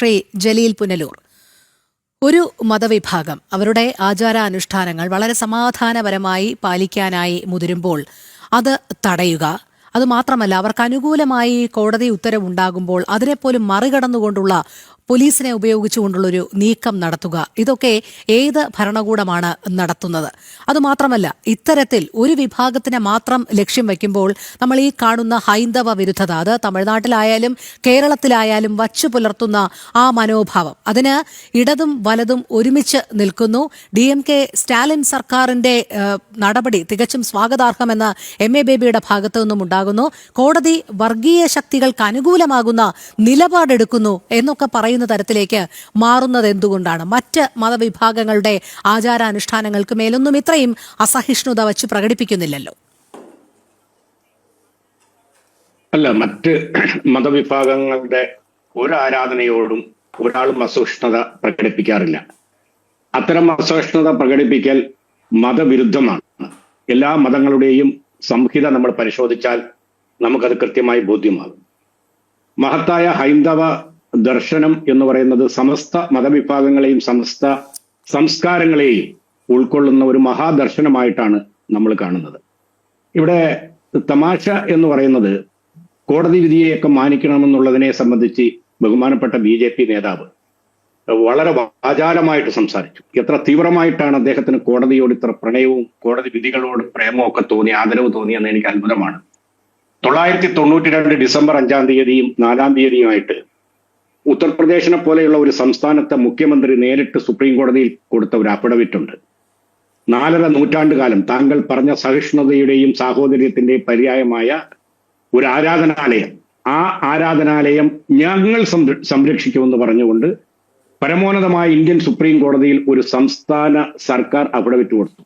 ശ്രീ ജലീൽ പുനലൂർ. ഒരു മതവിഭാഗം അവരുടെ ആചാരാനുഷ്ഠാനങ്ങൾ വളരെ സമാധാനപരമായി പാലിക്കാനായി മുതിരുമ്പോൾ അത് തടയുക. അതുമാത്രമല്ല അവർക്ക് അനുകൂലമായി കോടതി ഉത്തരവുണ്ടാകുമ്പോൾ അതിനെപ്പോലും മറികടന്നുകൊണ്ടുള്ള പോലീസിനെ ഉപയോഗിച്ചുകൊണ്ടുള്ളൊരു നീക്കം നടത്തുക. ഇതൊക്കെ ഏത് ഭരണകൂടമാണ് നടത്തുന്നത്? അതുമാത്രമല്ല ഇത്തരത്തിൽ ഒരു വിഭാഗത്തിനെ മാത്രം ലക്ഷ്യം വയ്ക്കുമ്പോൾ നമ്മൾ ഈ കാണുന്ന ഹൈന്ദവ വിരുദ്ധത അത് തമിഴ്നാട്ടിലായാലും കേരളത്തിലായാലും വച്ചു പുലർത്തുന്ന ആ മനോഭാവം. അതിന് ഇടതും വലതും ഒരുമിച്ച് നിൽക്കുന്നു. ഡി എം കെ സ്റ്റാലിൻ സർക്കാരിന്റെ നടപടി തികച്ചും സ്വാഗതാർഹമെന്ന് എം എ ബേബിയുടെ ഭാഗത്തു നിന്നും ഉണ്ടാകുന്നു. കോടതി വർഗീയ ശക്തികൾക്ക് അനുകൂലമാകുന്ന നിലപാടെടുക്കുന്നു എന്നൊക്കെ പറയുന്ന തരത്തിലേക്ക് മാറുന്നത് എന്തുകൊണ്ടാണ്? മറ്റ് മതവിഭാഗങ്ങളുടെ ആചാരാനുഷ്ഠാനങ്ങൾക്ക് മേലൊന്നും ഇത്രയും അസഹിഷ്ണുത വച്ച് പ്രകടിപ്പിക്കുന്നില്ലല്ലോ. അല്ല മറ്റ് മതവിഭാഗങ്ങളുടെ ഒരു ആരാധനയോടും ഒരാളും അസഹിഷ്ണുത പ്രകടിപ്പിക്കാറില്ല. അത്തരം അസഹിഷ്ണുത പ്രകടിപ്പിക്കൽ മതവിരുദ്ധമാണ്. എല്ലാ മതങ്ങളുടെയും സംഹിത നമ്മൾ പരിശോധിച്ചാൽ നമുക്കത് കൃത്യമായി ബോധ്യമാകും. മഹത്തായ ഹൈന്ദവ ദർശനം എന്ന് പറയുന്നത് സമസ്ത മതവിഭാഗങ്ങളെയും സമസ്ത സംസ്കാരങ്ങളെയും ഉൾക്കൊള്ളുന്ന ഒരു മഹാദർശനമായിട്ടാണ് നമ്മൾ കാണുന്നത്. ഇവിടെ തമാശ എന്ന് പറയുന്നത് കോടതി വിധിയെയൊക്കെ മാനിക്കണമെന്നുള്ളതിനെ സംബന്ധിച്ച് ബഹുമാനപ്പെട്ട ബി ജെ പി നേതാവ് വളരെ വാചാലമായിട്ട് സംസാരിച്ചു. എത്ര തീവ്രമായിട്ടാണ് അദ്ദേഹത്തിന് കോടതിയോട് ഇത്ര പ്രണയവും കോടതി വിധികളോട് പ്രേമവും ഒക്കെ തോന്നി ആദരവ് തോന്നിയെന്ന് എനിക്ക് അത്ഭുതമാണ്. തൊള്ളായിരത്തി തൊണ്ണൂറ്റി രണ്ട് ഡിസംബർ അഞ്ചാം തീയതിയും നാലാം തീയതിയുമായിട്ട് ഉത്തർപ്രദേശിനെ പോലെയുള്ള ഒരു സംസ്ഥാനത്തെ മുഖ്യമന്ത്രി നേരിട്ട് സുപ്രീം കോടതിയിൽ കൊടുത്ത ഒരു അഫിഡവിറ്റ് ഉണ്ട് നാലര നൂറ്റാണ്ട് കാലം താങ്കൾ പറഞ്ഞ സഹിഷ്ണുതയുടെയും സാഹോദര്യത്തിന്റെയും പര്യായമായ ഒരു ആരാധനാലയം. ആ ആരാധനാലയം ഞങ്ങൾ സംരക്ഷിക്കുമെന്ന് പറഞ്ഞുകൊണ്ട് പരമോന്നതമായ ഇന്ത്യൻ സുപ്രീം കോടതിയിൽ ഒരു സംസ്ഥാന സർക്കാർ അഫിഡവിറ്റ് കൊടുത്തു.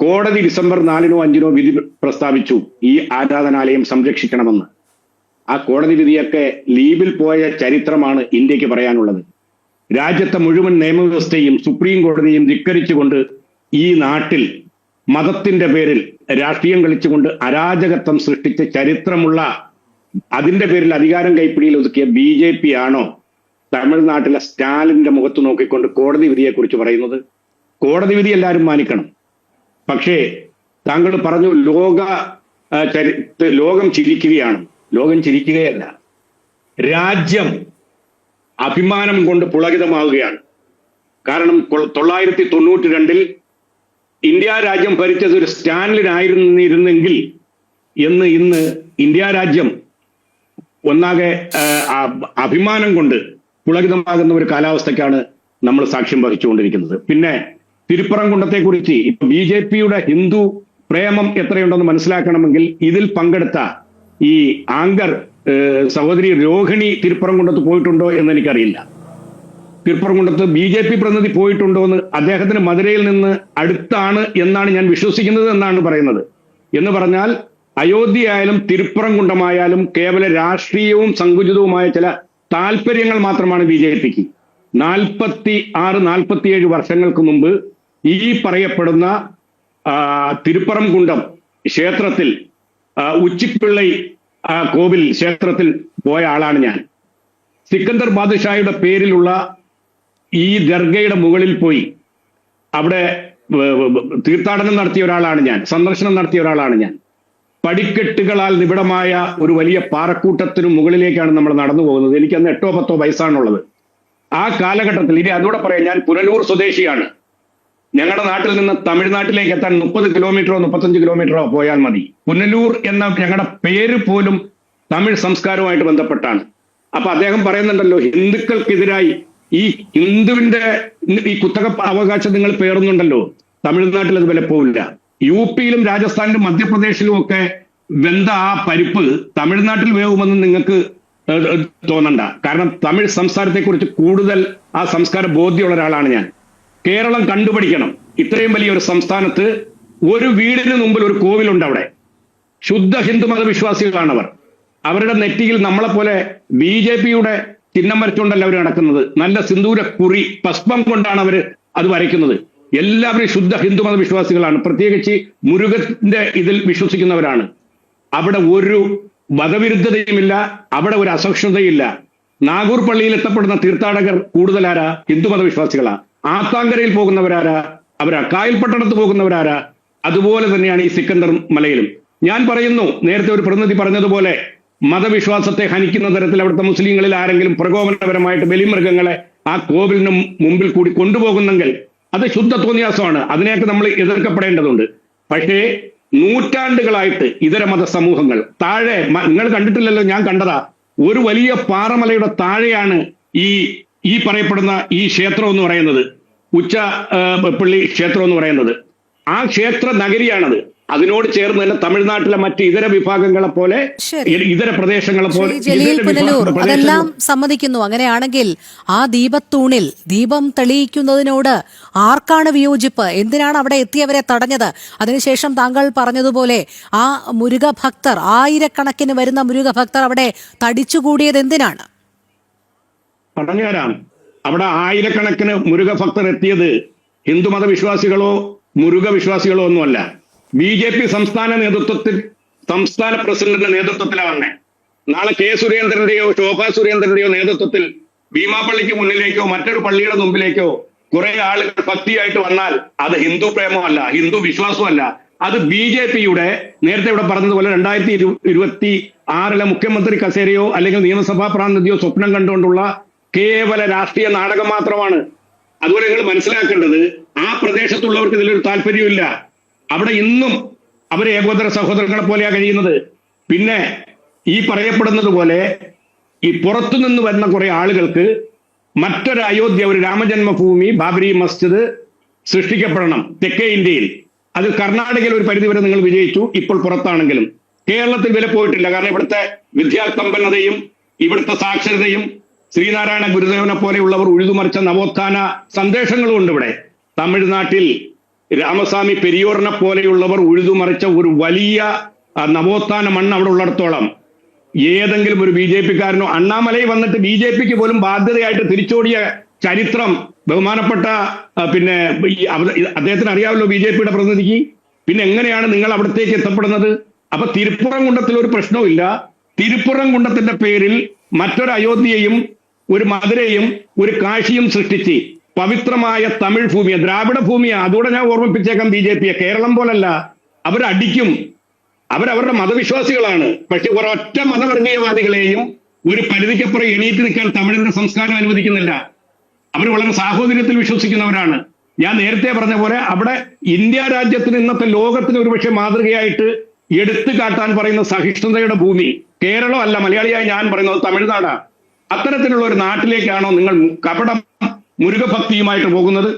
കോടതി ഡിസംബർ നാലിനോ അഞ്ചിനോ വിധി പ്രസ്താവിച്ചു ഈ ആരാധനാലയം സംരക്ഷിക്കണമെന്ന്. ആ കോടതി വിധിയൊക്കെ ലീവിൽ പോയ ചരിത്രമാണ് ഇന്ത്യയ്ക്ക് പറയാനുള്ളത്. രാജ്യത്തെ മുഴുവൻ നിയമവ്യവസ്ഥയും സുപ്രീം കോടതിയും ധിക്കരിച്ചുകൊണ്ട് ഈ നാട്ടിൽ മതത്തിന്റെ പേരിൽ രാഷ്ട്രീയം കളിച്ചുകൊണ്ട് അരാജകത്വം സൃഷ്ടിച്ച ചരിത്രമുള്ള അതിന്റെ പേരിൽ അധികാരം കൈപ്പിടിയിൽ ഒതുക്കിയ ബി ജെ പി ആണോ തമിഴ്നാട്ടിലെ സ്റ്റാലിന്റെ മുഖത്ത് നോക്കിക്കൊണ്ട് കോടതി വിധിയെക്കുറിച്ച് പറയുന്നത്? കോടതി വിധി എല്ലാവരും മാനിക്കണം. പക്ഷേ താങ്കൾ പറഞ്ഞു ലോക ലോകം ചിരിക്കുകയാണ്. ലോകം ചിരിക്കുകയല്ല. രാജ്യം അഭിമാനം കൊണ്ട് പുളകിതമാവുകയാണ്. കാരണം തൊള്ളായിരത്തി തൊണ്ണൂറ്റി രണ്ടിൽ ഇന്ത്യ രാജ്യം ഭരിച്ചത് ഒരു സ്റ്റാൻലിനായിരുന്നിരുന്നെങ്കിൽ എന്ന് ഇന്ന് ഇന്ത്യ രാജ്യം ഒന്നാകെ അഭിമാനം കൊണ്ട് പുളകിതമാകുന്ന ഒരു കാലാവസ്ഥയ്ക്കാണ് നമ്മൾ സാക്ഷ്യം വഹിച്ചുകൊണ്ടിരിക്കുന്നത്. പിന്നെ തിരുപ്പറംകുണ്ടത്തെ കുറിച്ച് ഇപ്പൊ ബി ജെ പിയുടെ ഹിന്ദു പ്രേമം എത്രയുണ്ടെന്ന് മനസ്സിലാക്കണമെങ്കിൽ ഇതിൽ പങ്കെടുത്ത ഈ ആങ്കർ സഹോദരി രോഹിണി തിരുപ്പറംകുണ്ടത്ത് പോയിട്ടുണ്ടോ എന്ന് എനിക്കറിയില്ല. തിരുപ്പറംകുണ്ടത്ത് ബി ജെ പി പ്രതിനിധി പോയിട്ടുണ്ടോ എന്ന് അദ്ദേഹത്തിന് മധുരയിൽ നിന്ന് അടുത്താണ് എന്നാണ് ഞാൻ വിശ്വസിക്കുന്നത് എന്നാണ് പറയുന്നത്. എന്ന് പറഞ്ഞാൽ അയോധ്യയായാലും തിരുപ്പറംകുണ്ടമായാലും കേവല രാഷ്ട്രീയവും സങ്കുചിതവുമായ ചില താല്പര്യങ്ങൾ മാത്രമാണ് ബി ജെ പിക്ക്. നാൽപ്പത്തി ആറ് നാൽപ്പത്തിയേഴ് വർഷങ്ങൾക്ക് മുമ്പ് ഈ പറയപ്പെടുന്ന തിരുപ്പറംകുണ്ടം ക്ഷേത്രത്തിൽ ഉച്ചിപ്പിള്ളൈ ആ, കോവിൽ ക്ഷേത്രത്തിൽ പോയ ആളാണ് ഞാൻ. സിക്കന്ദർ ബാദുഷായുടെ പേരിലുള്ള ഈ ദർഗയുടെ മുകളിൽ പോയി അവിടെ തീർത്ഥാടനം നടത്തിയ ഒരാളാണ് ഞാൻ സന്ദർശനം നടത്തിയ ഒരാളാണ് ഞാൻ. പടിക്കെട്ടുകളാൽ നിബിഡമായ ഒരു വലിയ പാറക്കൂട്ടത്തിനു മുകളിലേക്കാണ് നമ്മൾ നടന്നു പോകുന്നത്. എനിക്ക് അന്ന് എട്ടോ പത്തോ വയസ്സാണുള്ളത്. ആ കാലഘട്ടത്തിൽ ഇനി അതുകൂടെ പറയാം ഞാൻ പുനലൂർ സ്വദേശിയാണ്. ഞങ്ങളുടെ നാട്ടിൽ നിന്ന് തമിഴ്നാട്ടിലേക്ക് എത്താൻ മുപ്പത് കിലോമീറ്ററോ മുപ്പത്തഞ്ച് കിലോമീറ്ററോ പോയാൽ മതി. പുനലൂർ എന്ന ഞങ്ങളുടെ പേര് പോലും തമിഴ് സംസ്കാരവുമായിട്ട് ബന്ധപ്പെട്ടാണ്. അപ്പൊ അദ്ദേഹം പറയുന്നുണ്ടല്ലോ ഹിന്ദുക്കൾക്കെതിരായി ഈ ഹിന്ദുവിന്റെ ഈ കുത്തക അവകാശം നിങ്ങൾ പേറുന്നുണ്ടല്ലോ. തമിഴ്നാട്ടിൽ അത് വിലപ്പോവില്ല യു പിയിലും രാജസ്ഥാനിലും മധ്യപ്രദേശിലും ഒക്കെ വെന്ത ആ പരിപ്പ് തമിഴ്നാട്ടിൽ വേവുമെന്ന് നിങ്ങൾക്ക് തോന്നണ്ട. കാരണം തമിഴ് സംസ്കാരത്തെക്കുറിച്ച് കൂടുതൽ ആ സംസ്കാര ബോധ്യമുള്ള ഒരാളാണ് ഞാൻ. കേരളം കണ്ടുപിടിക്കണം ഇത്രയും വലിയ ഒരു സംസ്ഥാനത്ത് ഒരു വീടിന് മുമ്പിൽ ഒരു കോവിലുണ്ട് അവിടെ. ശുദ്ധ ഹിന്ദു മതവിശ്വാസികളാണ് അവർ അവരുടെ നെറ്റിയിൽ നമ്മളെ പോലെ ബി ജെ പിയുടെ ചിഹ്നം വരച്ചുകൊണ്ടല്ല അവർ നടക്കുന്നത്. നല്ല സിന്ദൂര കുറി പസ്പം കൊണ്ടാണ് അവർ അത് വരയ്ക്കുന്നത്. എല്ലാവരും ശുദ്ധ ഹിന്ദു മതവിശ്വാസികളാണ്. പ്രത്യേകിച്ച് മുരുകന്റെ ഇതിൽ വിശ്വസിക്കുന്നവരാണ്. അവിടെ ഒരു മതവിരുദ്ധതയുമില്ല അവിടെ ഒരു അസഹിഷ്ണുതയില്ല. നാഗൂർ പള്ളിയിൽ എത്തപ്പെടുന്ന തീർത്ഥാടകർ കൂടുതലാരാ? ഹിന്ദു വിശ്വാസികളാ ആത്താങ്കരയിൽ പോകുന്നവരാരാ? അവരാ കായൽ പട്ടണത്ത് പോകുന്നവരാരാ? അതുപോലെ തന്നെയാണ് ഈ സിക്കന്ദർ മലയിലും. ഞാൻ പറയുന്നു നേരത്തെ ഒരു പ്രതിനിധി പറഞ്ഞതുപോലെ മതവിശ്വാസത്തെ ഹനിക്കുന്ന തരത്തിൽ അവിടുത്തെ മുസ്ലിങ്ങളിൽ ആരെങ്കിലും പ്രകോപനപരമായിട്ട് ബലിമൃഗങ്ങളെ ആ കോവിലിന് മുമ്പിൽ കൂടി കൊണ്ടുപോകുന്നെങ്കിൽ അത് ശുദ്ധ തോന്നിയാസമാണ്. അതിനെയൊക്കെ നമ്മൾ എതിർക്കപ്പെടേണ്ടതുണ്ട്. പക്ഷേ നൂറ്റാണ്ടുകളായിട്ട് ഇതര മത സമൂഹങ്ങൾ താഴെ നിങ്ങൾ കണ്ടിട്ടില്ലല്ലോ ഞാൻ കണ്ടതാ. ഒരു വലിയ പാറമലയുടെ താഴെയാണ് ഈ ഈ പറയപ്പെടുന്ന ഈ ക്ഷേത്രം എന്ന് പറയുന്നത് ഉച്ച പള്ളി ക്ഷേത്രം എന്ന് പറയുന്നത്. ആ ക്ഷേത്ര നഗരിയാണത്. അതിനോട് ചേർന്ന് തന്നെ തമിഴ്നാട്ടിലെ മറ്റ് ഇതര വിഭാഗങ്ങളെ പോലെ. ഇതര പ്രദേശങ്ങളെ പോലെ അതെല്ലാം സമ്മതിക്കുന്നു. അങ്ങനെയാണെങ്കിൽ ആ ദീപത്തൂണിൽ ദീപം തെളിയിക്കുന്നതിനോട് ആർക്കാണ് വിയോജിപ്പ്? എന്തിനാണ് അവിടെ എത്തിയവരെ തടഞ്ഞത്? അതിനുശേഷം താങ്കൾ പറഞ്ഞതുപോലെ ആ മുരുക ഭക്തർ ആയിരക്കണക്കിന് വരുന്ന മുരുക ഭക്തർ അവിടെ തടിച്ചുകൂടിയത് എന്തിനാണ് പറഞ്ഞുതരാം. അവിടെ ആയിരക്കണക്കിന് മുരുക ഭക്തർ എത്തിയത് ഹിന്ദുമത വിശ്വാസികളോ മുരുക വിശ്വാസികളോ ഒന്നുമല്ല. ബി ജെ പി സംസ്ഥാന നേതൃത്വത്തിൽ സംസ്ഥാന പ്രസിഡന്റിന്റെ നേതൃത്വത്തിലാണ് നാളെ കെ സുരേന്ദ്രന്റെയോ ശോഭാ സുരേന്ദ്രന്റെയോ നേതൃത്വത്തിൽ ഭീമാപ്പള്ളിക്ക് മുന്നിലേക്കോ മറ്റൊരു പള്ളിയുടെ മുമ്പിലേക്കോ കുറെ ആളുകൾ ഭക്തിയായിട്ട് വന്നാൽ അത് ഹിന്ദു പ്രേമമല്ല ഹിന്ദു വിശ്വാസമല്ല. അത് ബി ജെ പിയുടെ നേരത്തെ ഇവിടെ പറഞ്ഞതുപോലെ രണ്ടായിരത്തി ഇരു ഇരുപത്തി ആറിലെ മുഖ്യമന്ത്രി കസേരയോ അല്ലെങ്കിൽ നിയമസഭാ പ്രാതിനിധിയോ സ്വപ്നം കണ്ടുകൊണ്ടുള്ള കേവല രാഷ്ട്രീയ നാടകം മാത്രമാണ്. അതുപോലെ നിങ്ങൾ മനസ്സിലാക്കേണ്ടത് ആ പ്രദേശത്തുള്ളവർക്ക് ഇതിലൊരു താല്പര്യമില്ല അവിടെ ഇന്നും അവർ ഏകോദര സഹോദരങ്ങളെ പോലെയാ കഴിയുന്നത്. പിന്നെ ഈ പറയപ്പെടുന്നത് പോലെ ഈ പുറത്തു നിന്ന് വരുന്ന കുറെ ആളുകൾക്ക് മറ്റൊരു അയോധ്യ ഒരു രാമജന്മഭൂമി ബാബരി മസ്ജിദ് സൃഷ്ടിക്കപ്പെടണം തെക്കേ ഇന്ത്യയിൽ. അത് കർണാടകയിൽ ഒരു പരിധിവരെ നിങ്ങൾ വിജയിച്ചു ഇപ്പോൾ പുറത്താണെങ്കിലും. കേരളത്തിൽ വില പോയിട്ടില്ല. കാരണം ഇവിടുത്തെ വിദ്യാസമ്പന്നതയും ഇവിടുത്തെ സാക്ഷരതയും ശ്രീനാരായണ ഗുരുദേവനെ പോലെയുള്ളവർ ഉഴുതുമറിച്ച നവോത്ഥാന സന്ദേശങ്ങളും ഉണ്ട് ഇവിടെ. തമിഴ്നാട്ടിൽ രാമസ്വാമി പെരിയോറിനെ പോലെയുള്ളവർ ഉഴുതുമറിച്ച ഒരു വലിയ നവോത്ഥാന മണ്ണ് അവിടെ ഉള്ളിടത്തോളം. ഏതെങ്കിലും ഒരു ബി ജെ പിക്കാരനോ അണ്ണാമലയിൽ വന്നിട്ട് ബി ജെ പിക്ക് പോലും ബാധ്യതയായിട്ട് തിരിച്ചോടിയ ചരിത്രം ബഹുമാനപ്പെട്ട പിന്നെ അദ്ദേഹത്തിന് അറിയാമല്ലോ ബി ജെ പിയുടെ പ്രതിനിധിക്ക്. പിന്നെ എങ്ങനെയാണ് നിങ്ങൾ അവിടത്തേക്ക് എത്തപ്പെടുന്നത്? അപ്പൊ തിരുപ്പുറം കുണ്ടത്തിൽ ഒരു പ്രശ്നവുമില്ല. തിരുപ്പുറം കുണ്ടത്തിന്റെ പേരിൽ മറ്റൊരു അയോധ്യയും ഒരു മധുരയും ഒരു കാശിയും സൃഷ്ടിച്ച് പവിത്രമായ തമിഴ് ഭൂമിയെ ദ്രാവിഡ ഭൂമിയാ അതുകൂടെ ഞാൻ ഓർമ്മിപ്പിച്ചേക്കാം ബി ജെ പിയെ. കേരളം പോലല്ല. അവരടിക്കും. അവരവരുടെ മതവിശ്വാസികളാണ്. പക്ഷെ ഒരൊറ്റ മതവർഗീയവാദികളെയും ഒരു പരിധിക്കപ്പുറം എണീറ്റ് നിൽക്കാൻ തമിഴിന്റെ സംസ്കാരം അനുവദിക്കുന്നില്ല. അവർ വളരെ സാഹോദര്യത്തിൽ വിശ്വസിക്കുന്നവരാണ്. ഞാൻ നേരത്തെ പറഞ്ഞ പോലെ അവിടെ ഇന്ത്യ രാജ്യത്തിന് ഇന്നത്തെ ലോകത്തിന് ഒരുപക്ഷെ മാതൃകയായിട്ട് എടുത്തു കാട്ടാൻ പറയുന്ന സഹിഷ്ണുതയുടെ ഭൂമി കേരളം അല്ല. മലയാളിയായി ഞാൻ പറയുന്നത് തമിഴ്നാടാണ് അത്തരത്തിലുള്ള ഒരു നാട്ടിലേക്കാണോ നിങ്ങൾ കപടം മുരുകഭക്തിയുമായിട്ട് പോകുന്നത്?